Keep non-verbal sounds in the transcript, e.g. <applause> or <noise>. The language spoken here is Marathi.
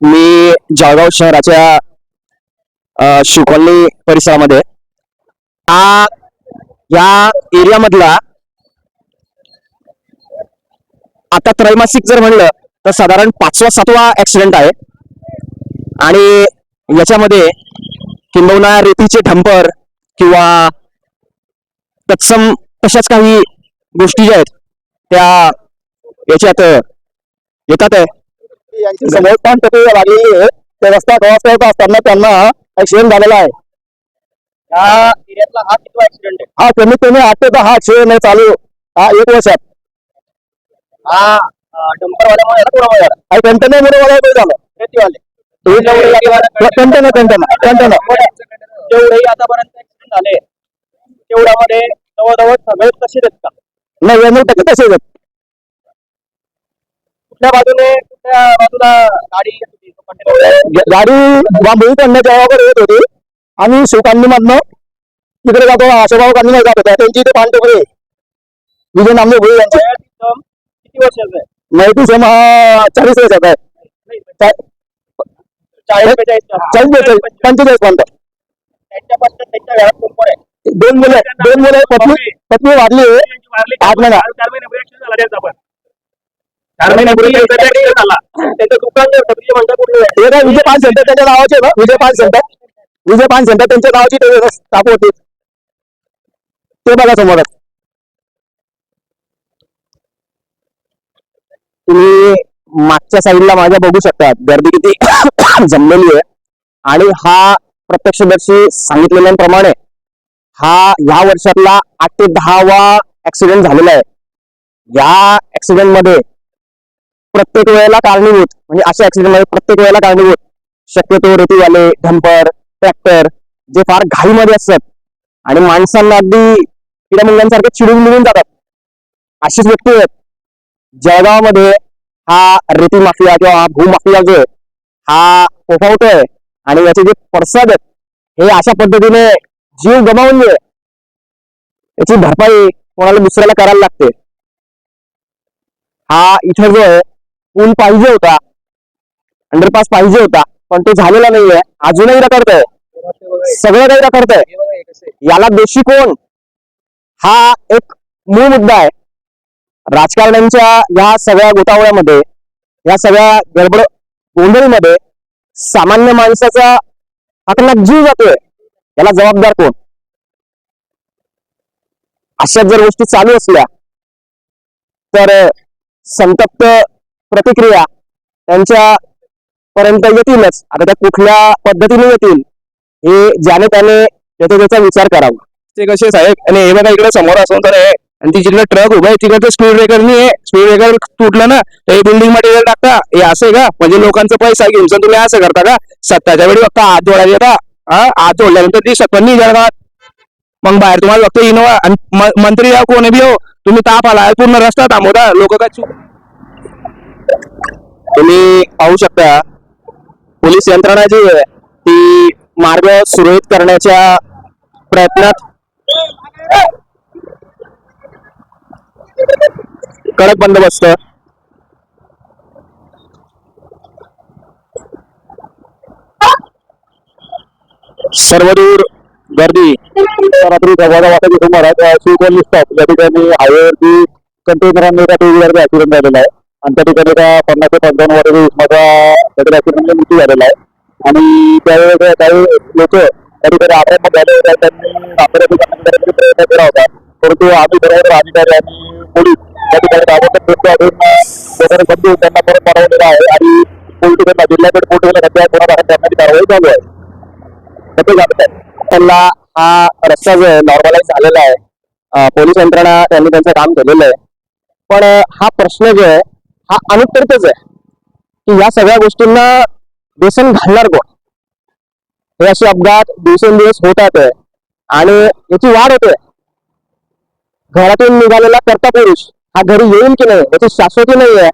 मी जळगाव शहराच्या शिवकॉलनी परिसरामध्ये हा या एरियामधला आता त्रैमासिक जर म्हणलं तर साधारण पाचवा सातवा ऍक्सिडेंट आहे. आणि याच्यामध्ये किंबहुना रेतीचे ढंपर किंवा तत्सम तशाच काही गोष्टी ज्या आहेत त्या याच्यात येतात आहे. यांची समोर पण टोपी लागलेली आहे. ते रस्ता क्रॉस करत असताना त्यांना ऍक्सिडेंट झालेला आहे. हा हा कमीत कमी आठ ते दहा ऍक्सिडेंट आहे चालू. हा एक वर्षात. हा याला कोणामुळे झाला. Container container container. जेवढेही आतापर्यंत ऍक्सिडेंट झाले तेवढ्यामध्ये जवळजवळ सगळे तसेच आहेत का? नाही टक्के तसेच आहेत. कुठल्या बाजूने कुठल्या बाजूला गाडी गाडी बांबोळी जळगावकडे येत होती. आणि शिवकांनी मधनं तिकडे जातो अशोकराव कांदी जात. होत्या त्यांची इथे पान टोकरी विजय नामदेव भुई यांची. किती वर्षाचं आहे माहिती सेम हा चाळीस वर्षाचा आहे. चाळीस बेचाळीस पंचेचाळीस पर्यंत. दोन मुलं दोन मुलं पत्नी पत्नी वाढली आठ महिना. चार महिन्यापूर्वी झाला. त्यांचा दुकान विजय पान सेंटर त्यांच्या नावाचे ना विजय पान सेंटर विजय पान सेंटर त्यांच्या नावाची ते स्थाप होती ते बघा समोरच तुम्ही मागच्या साईडला माझ्या बघू शकता गर्दी किती <coughs> जमलेली आहे. आणि हा प्रत्यक्षदर्शी सांगितलेल्याप्रमाणे हा या वर्षातला आठ ते दहावा ऍक्सिडेंट झालेला आहे. या ऍक्सिडेंटमध्ये प्रत्येक वेळेला कारणीभूत. म्हणजे अशा ऍक्सिडेंटमध्ये प्रत्येक वेळेला कारणीभूत. शक्यतो रेतीवाले धंपर ट्रॅक्टर जे फार घाईमध्ये असतात. आणि माणसांना अगदी किड्या मुलांसारखे चिडून निघून जातात. अशीच व्यक्ती आहेत. जळगावमध्ये हा रेती माफिया किंवा हा भूमाफिया जो आहे हा फोफावतोय. आणि याचे जे पडसाद आहेत हे अशा पद्धतीने जीव गमावून जे याची भरपाई कोणाला दुसऱ्याला करायला लागते. हा इथं जो आहे पूल पाहिजे होता. अंडरपास पाहिजे होता पण तो झालेला नाहीये. अजूनही रखडतंय. सगळं काही रखडतंय. याला दोषी कोण? हा एक मूळ मुद्दा आहे. राजकारण्यांच्या या सगळ्या गोतावळ्यामध्ये या सगळ्या गडबड गोंधळीमध्ये सामान्य माणसाचा हाताला जीव जातोय. याला जबाबदार कोण? अशा जर गोष्टी चालू असल्या तर संतप्त प्रतिक्रिया त्यांच्या पर्यंत येतीलच. आता त्या कुठल्या पद्धतीने येतील हे ज्याने त्याने त्याचा त्याचा विचार करावा. ते कसे साहेब आणि हे बघा इकडे समोर असून तर आहे आणि ती जिकडे ट्रक उभा आहे तिकडे स्पीड ब्रेकर नाही आहे. स्पीड ब्रेकर तुटलं ना तर हे बिल्डिंग मटेरियल टाकता. हे असं आहे का? म्हणजे लोकांचा पैसा घेऊन सर तुम्ही असं करता का? सत्ताच्या वेळी फक्त आत जोडायला येता. हा आत जोडल्यानंतर ती सत्तांनी नाही जळगावात मग बाहेर तुम्हाला फक्त इनोवा आणि मंत्री या कोणी बी हो? तुम्ही ताप आला पूर्ण रस्ता थांबवता. लोक काय तुम्ही पाहू शकता पोलीस यंत्रणा जी आहे ती मार्ग सुरळीत करण्याच्या प्रयत्नात कडक बंदोबस्त. सर्वदूर गर्दी. रात्री धबाधा वाटत समोर आहे शिवकोली स्टॉप या ठिकाणी हायवेवरती कंटेनरांनी त्या टू व्हीलरचा ऍक्सिडेंट झालेला आहे. आमच्या ठिकाणी त्या पन्नास ते पंचावन्न वर्ष उष्माचा त्याच्या ऍक्सिडेंटमध्ये मृत्यू झालेला आहे. आणि त्यावेळेस काही लोक त्या ठिकाणी आक्रमक झाले होते. त्यांनी आत्महत्या करण्याचा प्रयत्न केला होता. परंतु आम्ही बरोबर अधिकारी आणि पोलीस त्या ठिकाणी ताबडतोब प्रयत्न करून लोकांना बंधू त्यांना परत बनवलेला आहे. आणि पोलीस त्यांना जिल्ह्याकडे पोहोचवलं सध्या गुन्हा करण्याची कारवाई चालू आहे. त्याचं जाणत आहे त्यांना हा रस्ता जो आहे नॉर्मलाइज झालेला आहे. पोलीस यंत्रणा त्यांनी त्यांचं काम केलेलं आहे. पण हा प्रश्न जो आहे हा अनुत्तरच आहे. की या सगळ्या गोष्टींना बेसन घालणार कोण? हे असे अपघात दिवसेंदिवस होतात आहे आणि याची वाढ होते. घरातून निघालेला कर्ता पुरुष हा घरी येईल की नाही याची शाश्वती नाही आहे